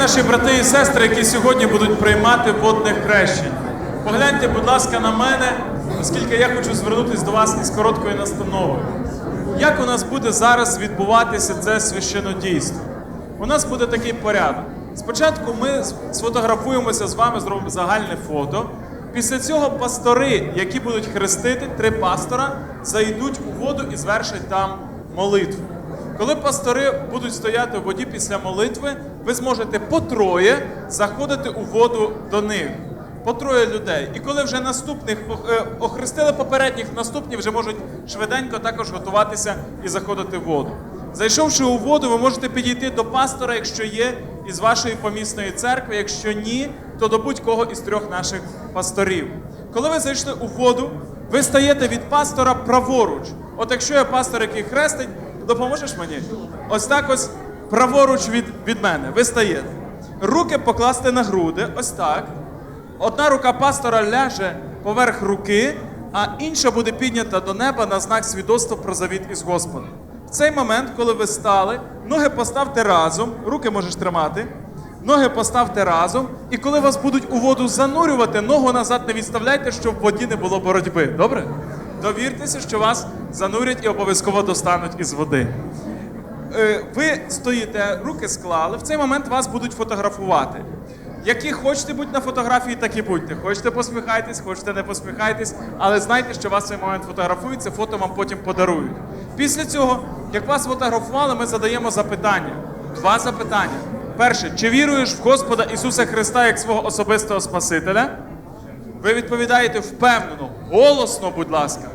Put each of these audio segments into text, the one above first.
наші брати і сестри, які сьогодні будуть приймати водне хрещення. Погляньте, будь ласка, на мене, оскільки я хочу звернутися до вас із короткою настановою. Як у нас буде зараз відбуватися це священодійство? У нас буде такий порядок. Спочатку ми сфотографуємося з вами, зробимо загальне фото. Після цього пастори, які будуть хрестити, три пастора, зайдуть у воду і звершать там молитву. Коли пастори будуть стояти в воді після молитви, ви зможете по троє заходити у воду до них. По троє людей. І коли вже наступних е, охрестили попередніх, наступні вже можуть швиденько також готуватися і заходити в воду. Зайшовши у воду, ви можете підійти до пастора, якщо є, із вашої помісної церкви. Якщо ні, то до будь-кого із трьох наших пасторів. Коли ви зайшли у воду, ви стаєте від пастора праворуч. От якщо я пастор, який хрестить, допоможеш мені? Ось так ось праворуч від, від мене. Ви стаєте. Руки покласти на груди, ось так. Одна рука пастора ляже поверх руки, а інша буде піднята до неба на знак свідоцтва про завіт із Господом. В цей момент, коли ви стали, ноги поставте разом, руки можеш тримати, ноги поставте разом, і коли вас будуть у воду занурювати, ногу назад не відставляйте, щоб в воді не було боротьби. Добре? Довіртеся, що вас занурять і обов'язково достануть із води. Е, ви стоїте, руки склали, в цей момент вас будуть фотографувати. Які хочете бути на фотографії, так і будьте. Хочете посміхайтесь, хочете не посміхайтесь, але знайте, що вас в цей момент фотографують, це фото вам потім подарують. Після цього, як вас фотографували, ми задаємо запитання. Два запитання. Перше, чи віруєш в Господа Ісуса Христа як свого особистого Спасителя? Ви відповідаєте впевнено, голосно, будь ласка.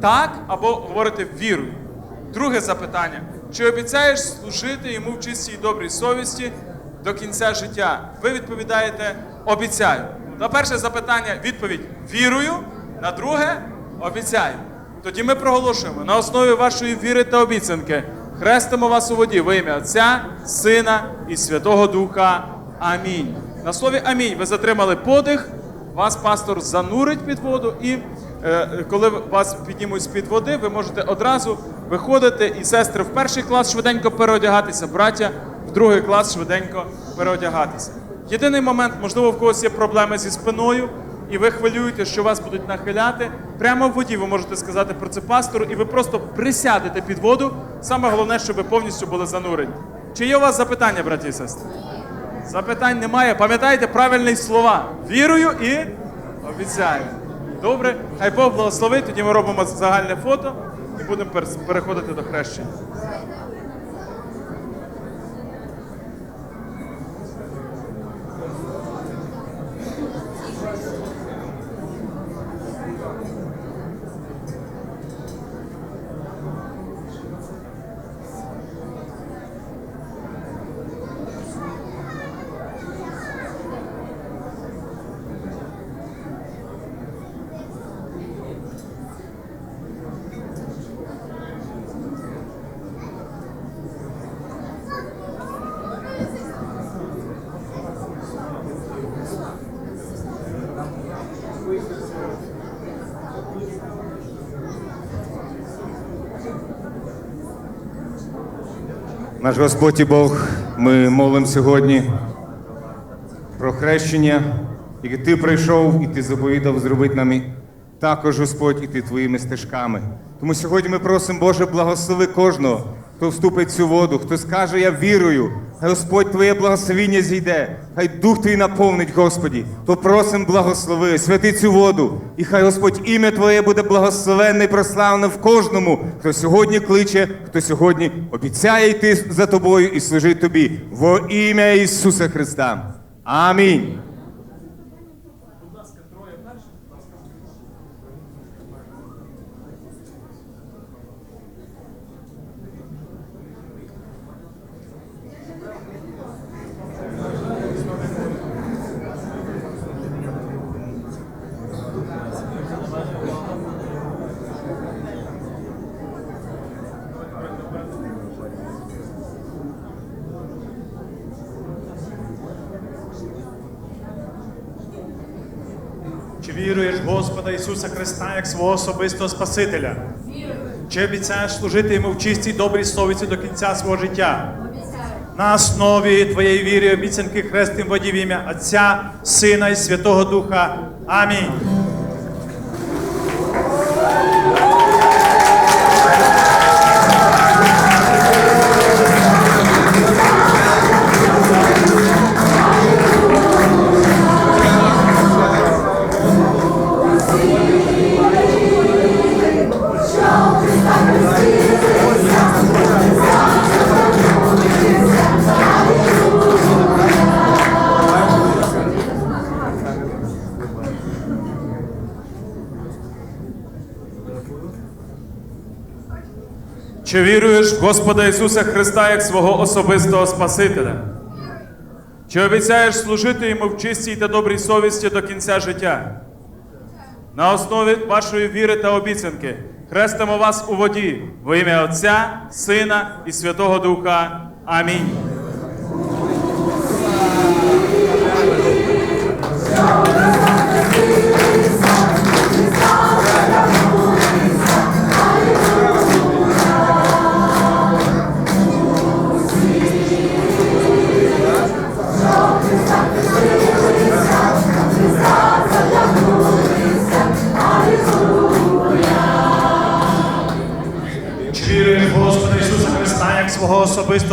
Так або говорите вірую. Друге запитання: чи обіцяєш служити йому в чистій і добрій совісті до кінця життя? Ви відповідаєте обіцяю. На перше запитання відповідь вірую, на друге обіцяю. Тоді ми проголошуємо на основі вашої віри та обіцянки. Хрестимо вас у воді в ім'я Отця, Сина і Святого Духа. Амінь. На слові Амінь ви затримали подих, вас пастор занурить під воду, і коли вас піднімуть з-під води, ви можете одразу виходити і сестри в перший клас швиденько переодягатися, браття в другий клас швиденько переодягатися. Єдиний момент, можливо, в когось є проблеми зі спиною, і ви хвилюєте, що вас будуть нахиляти. Прямо в воді ви можете сказати про це пастору, і ви просто присядете під воду. Саме головне, щоб ви повністю були занурені. Чи є у вас запитання, браті і сестри? Запитань немає. Пам'ятайте правильні слова. Вірую і обіцяю. Добре, хай Бог благословить, тоді ми робимо загальне фото і будемо пер- переходити до хрещення. Наш Господь і Бог, ми молимо сьогодні про хрещення, яке ти прийшов і ти заповідав зробити нам також, Господь, і ти твоїми стежками. Тому сьогодні ми просимо, Боже, благослови кожного, хто вступить в цю воду, хто скаже, я вірую. Хай Господь Твоє благословіння зійде, хай Дух Твій наповнить, Господі, то просим благослови, святи цю воду, і хай Господь ім'я Твоє буде благословенне і прославлене в кожному, хто сьогодні кличе, хто сьогодні обіцяє йти за тобою і служити тобі. Во ім'я Ісуса Христа. Амінь. Чи віруєш в Господа Ісуса Христа як свого особистого Спасителя? Чи обіцяєш служити йому в чистій добрій совісті до кінця свого життя? Обіцяю. на основі Твоєї віри обіцянки хрестим воді в ім'я Отця, Сина і Святого Духа. Амінь. Чи віруєш в Господа Ісуса Христа як свого особистого Спасителя? Чи обіцяєш служити йому в чистій та добрій совісті до кінця життя? На основі вашої віри та обіцянки хрестимо вас у воді во ім'я Отця, Сина і Святого Духа. Амінь.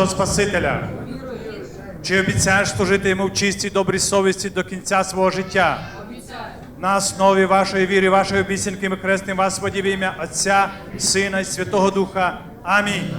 Особистого Спасителя? Чи обіцяєш служити йому в чистій добрій совісті до кінця свого життя? На основі вашої віри, вашої обіцянки ми хрестимо вас воді в ім'я Отця, Сина і Святого Духа. Амінь.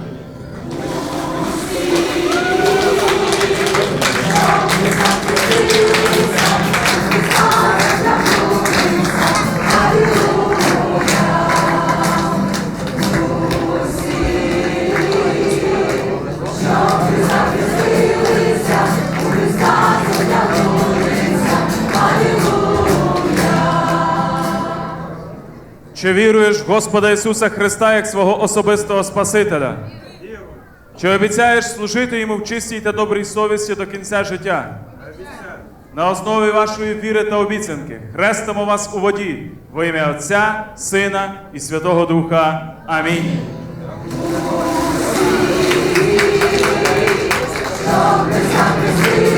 Чи віруєш в Господа Ісуса Христа як свого особистого Спасителя? Чи обіцяєш служити йому в чистій та добрій совісті до кінця життя? На основі вашої віри та обіцянки хрестимо вас у воді во ім'я Отця, Сина і Святого Духа. Амінь. Чи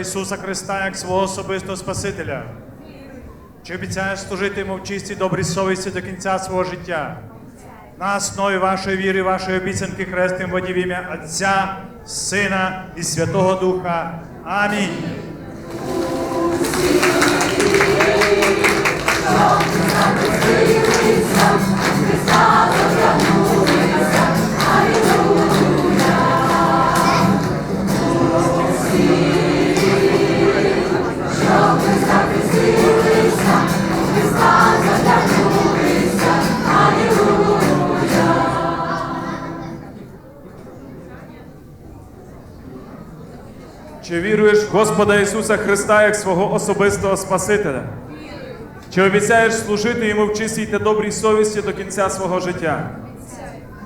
Ісуса Христа як свого особистого Спасителя? Чи обіцяєш служити йому в чистій добрій совісті до кінця свого життя? На основі вашої віри, вашої обіцянки хрестим воді в ім'я Отця, Сина і Святого Духа. Амінь. Чи Господа Ісуса Христа як свого особистого Спасителя? Чи обіцяєш служити йому в чистій та добрій совісті до кінця свого життя?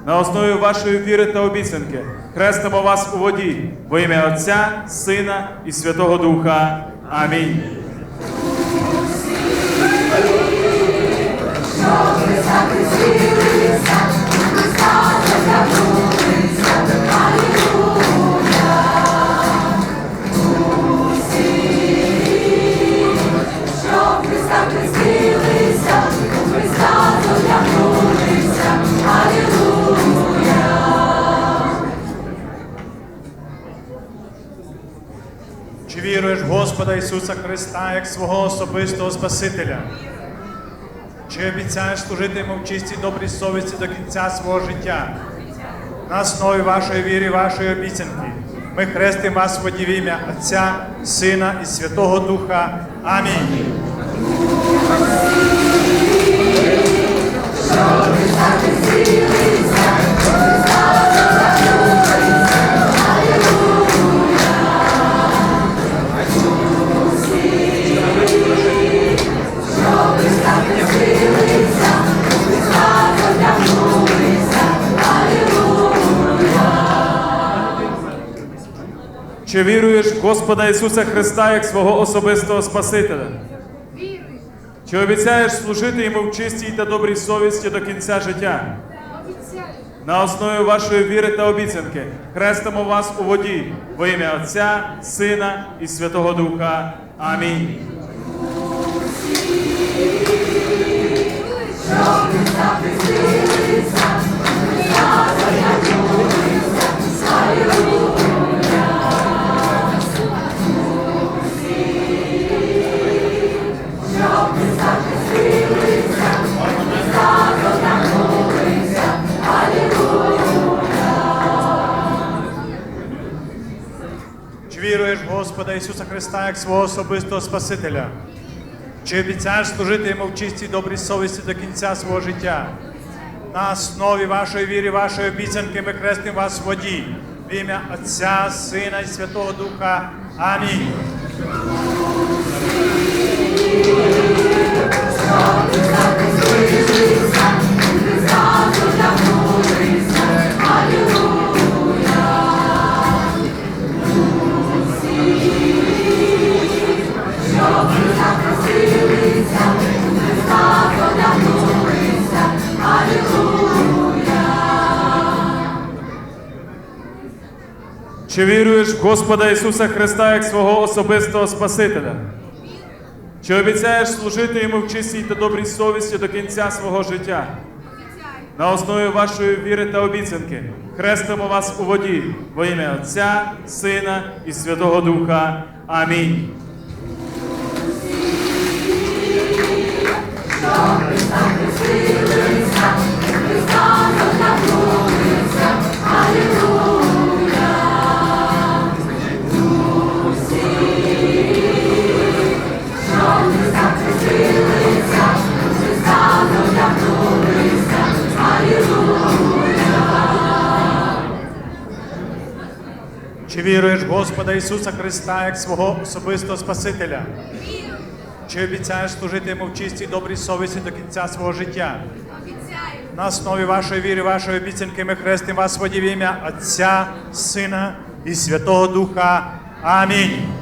На основі вашої віри та обіцянки хрестимо вас у воді во ім'я Отця, Сина і Святого Духа. Амінь. Свого особистого Спасителя? Чи обіцяєш служити йому в чистій добрій совісті до кінця свого життя? На основі вашої віри, вашої обіцянки. Ми хрестимо вас в ім'я Отця, Сина і Святого Духа. Амінь. Чи віруєш в Господа Ісуса Христа як свого особистого Спасителя? Чи обіцяєш служити йому в чистій та добрій совісті до кінця життя? На основі вашої віри та обіцянки хрестимо вас у воді во ім'я Отця, Сина і Святого Духа. Амінь. Господа Ісуса Христа як свого особистого Спасителя? Чи обіцяєш служити йому в чистій добрій совісті до кінця свого життя? На основі вашої віри, вашої обіцянки ми хрестимо вас в воді. В ім'я Отця, Сина і Святого Духа. Амінь. Чи віруєш в Господа Ісуса Христа як свого особистого Спасителя? Чи обіцяєш служити йому в чистій та добрій совісті до кінця свого життя? На основі вашої віри та обіцянки хрестимо вас у воді во ім'я Отця, Сина і Святого Духа. Амінь. Віруєш в Господа Ісуса Христа як свого особистого Спасителя? Чи обіцяєш служити йому в чистій добрій совісті до кінця свого життя? обіцяю, На основі вашої віри, вашої обіцянки ми хрестимо вас воді в ім'я Отця, Сина і Святого Духа. Амінь.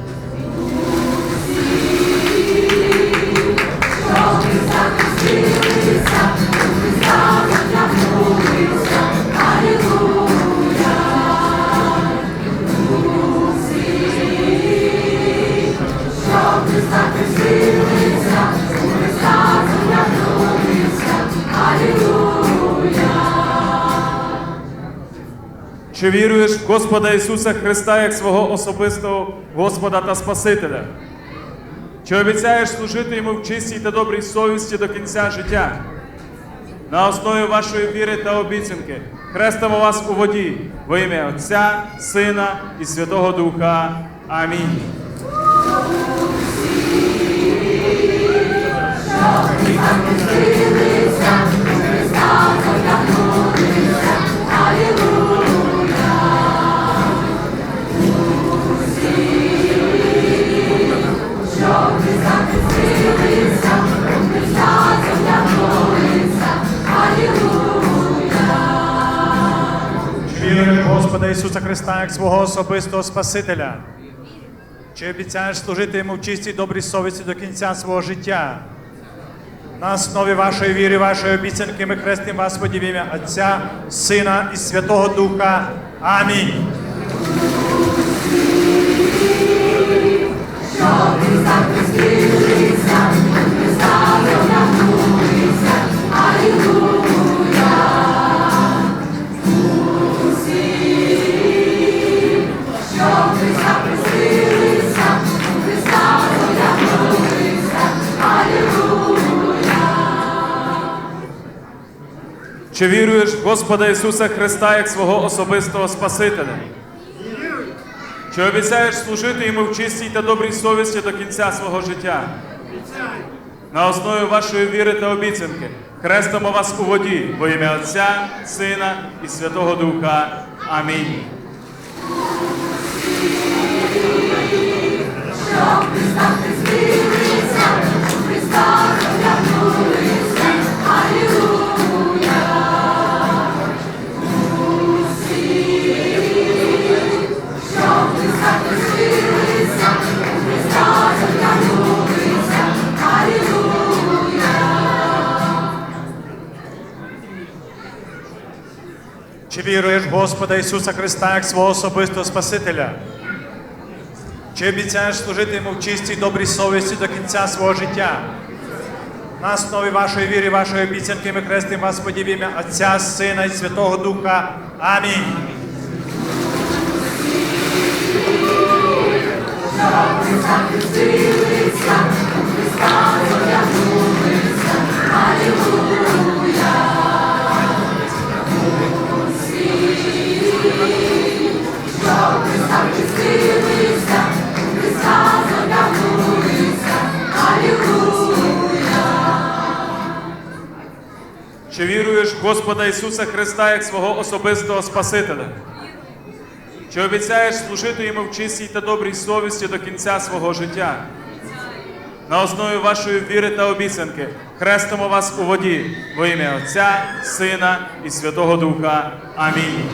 Чи віруєш в Господа Ісуса Христа як свого особистого Господа та Спасителя? Чи обіцяєш служити йому в чистій та добрій совісті до кінця життя? На основі вашої віри та обіцянки хрестимо вас у воді во ім'я Отця, Сина і Святого Духа. Амінь. Чи Господа Ісуса Христа як свого особистого Спасителя? Чи обіцяєш служити йому в чистій добрій совісті до кінця свого життя? На основі вашої віри, вашої обіцянки ми хрестимо вас в ім'я Отця, Сина і Святого Духа. Амінь. Чи віруєш в Господа Ісуса Христа як свого особистого Спасителя? Чи обіцяєш служити йому в чистій та добрій совісті до кінця свого життя? На основі вашої віри та обіцянки хрестимо вас у воді во ім'я Отця, Сина і Святого Духа. Амінь. Христа віруєш в Господа Ісуса Христа як свого особистого Спасителя? Чи обіцяєш служити йому в чистій добрій совісті до кінця свого життя? На основі вашої віри, вашої обіцянки ми хрестимо вас в ім'я Отця, Сина і Святого Духа. Амінь. Чи віруєш в Господа Ісуса Христа як свого особистого Спасителя? Чи обіцяєш служити йому в чистій та добрій совісті до кінця свого життя? На основі вашої віри та обіцянки хрестимо вас у воді во ім'я Отця, Сина і Святого Духа. Амінь.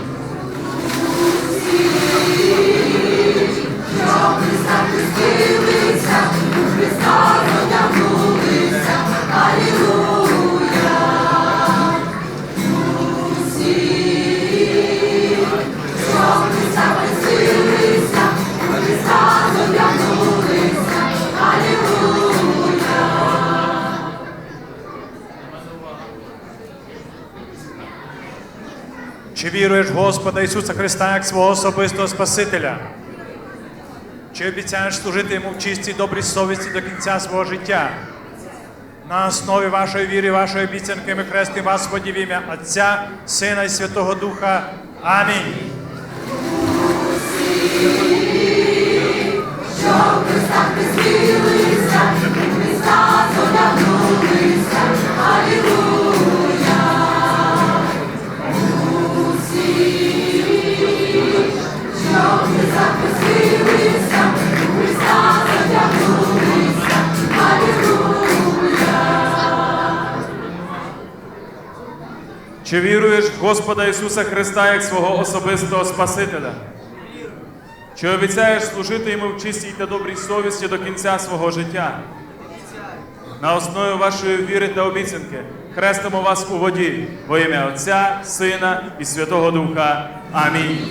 Чи віруєш в Господа Ісуса Христа як свого особистого Спасителя? Чи обіцяєш служити йому в чистій добрій совісті до кінця свого життя? На основі вашої віри, вашої обіцянки ми хрестимо вас в ім'я Отця, Сина і Святого Духа. Амінь. Чи віруєш в Господа Ісуса Христа як свого особистого Спасителя? Чи обіцяєш служити йому в чистій та добрій совісті до кінця свого життя? На основі вашої віри та обіцянки хрестимо вас у воді во ім'я Отця, Сина і Святого Духа. Амінь.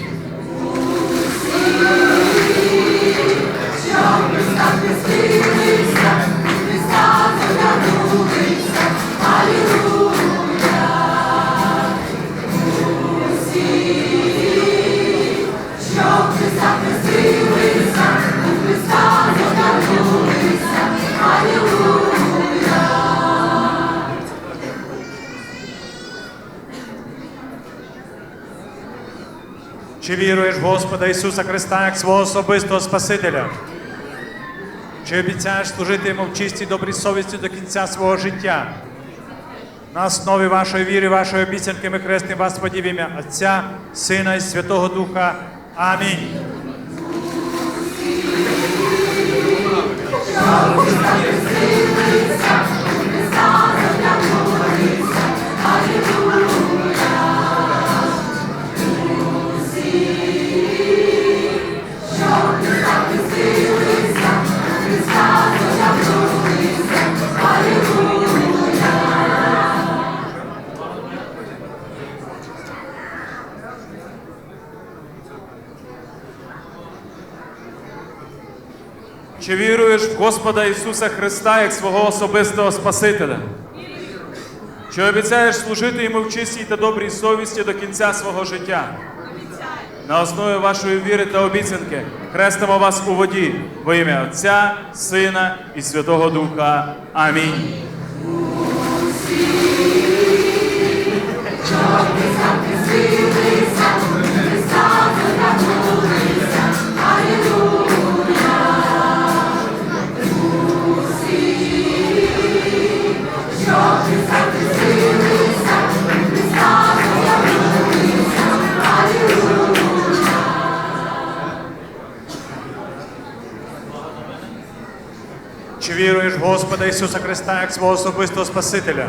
Чи віруєш в Господа Ісуса Христа як свого особистого Спасителя? Чи обіцяєш служити йому в чистій добрій совісті до кінця свого життя? На основі вашої віри, вашої обіцянки ми хрестимо вас в ім'я Отця, Сина і Святого Духа. Амінь. Господа Ісуса Христа як свого особистого Спасителя? Чи обіцяєш служити йому в чистій та добрій совісті до кінця свого життя? На основі вашої віри та обіцянки хрестимо вас у воді во ім'я Отця, Сина і Святого Духа. Амінь. Віруєш в Господа Ісуса Христа як свого особистого Спасителя?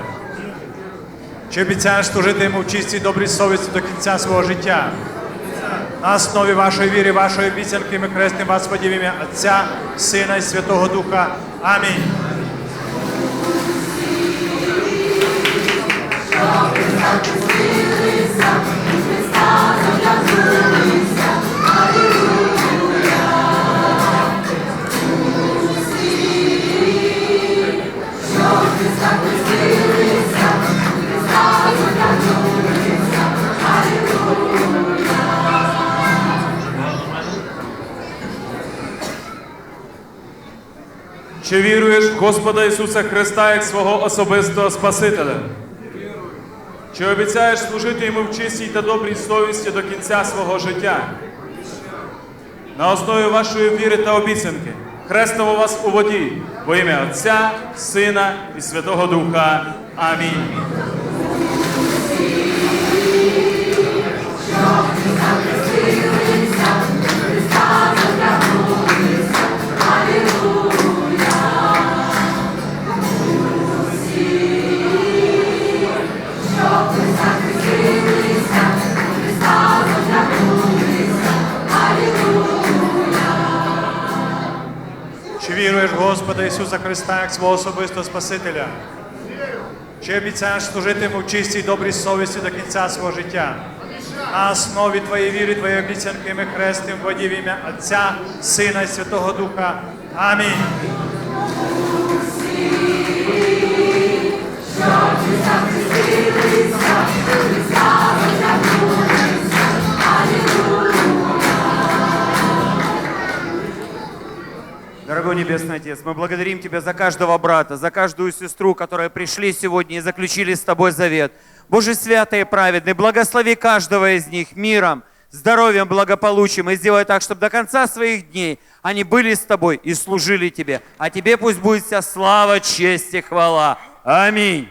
Чи обіцяєш служити йому в чистій добрій совісті до кінця свого життя? На основі вашої віри, вашої обіцянки ми хрестимо вас в ім'я Отця, Сина і Святого Духа. Амінь. Чи віруєш в Господа Ісуса Христа як свого особистого Спасителя? Чи обіцяєш служити йому в чистій та добрій совісті до кінця свого життя? На основі вашої віри та обіцянки хрестимо вас у воді во ім'я Отця, Сина і Святого Духа. Амінь. Ісуса Христа як свого особистого Спасителя? Чи обіцяєш служити йому в чистій добрій совісті до кінця свого життя? На основі твоєї віри, твоєї обіцянки ми хрестим в воді в ім'я Отця, Сина і Святого Духа. Амінь. Дорогой Небесный Отец, мы благодарим Тебя за каждого брата, за каждую сестру, которые пришли сегодня и заключили с Тобой завет. Боже святый и праведный, благослови каждого из них миром, здоровьем, благополучием и сделай так, чтобы до конца своих дней они были с Тобой и служили Тебе. А Тебе пусть будет вся слава, честь и хвала. Аминь.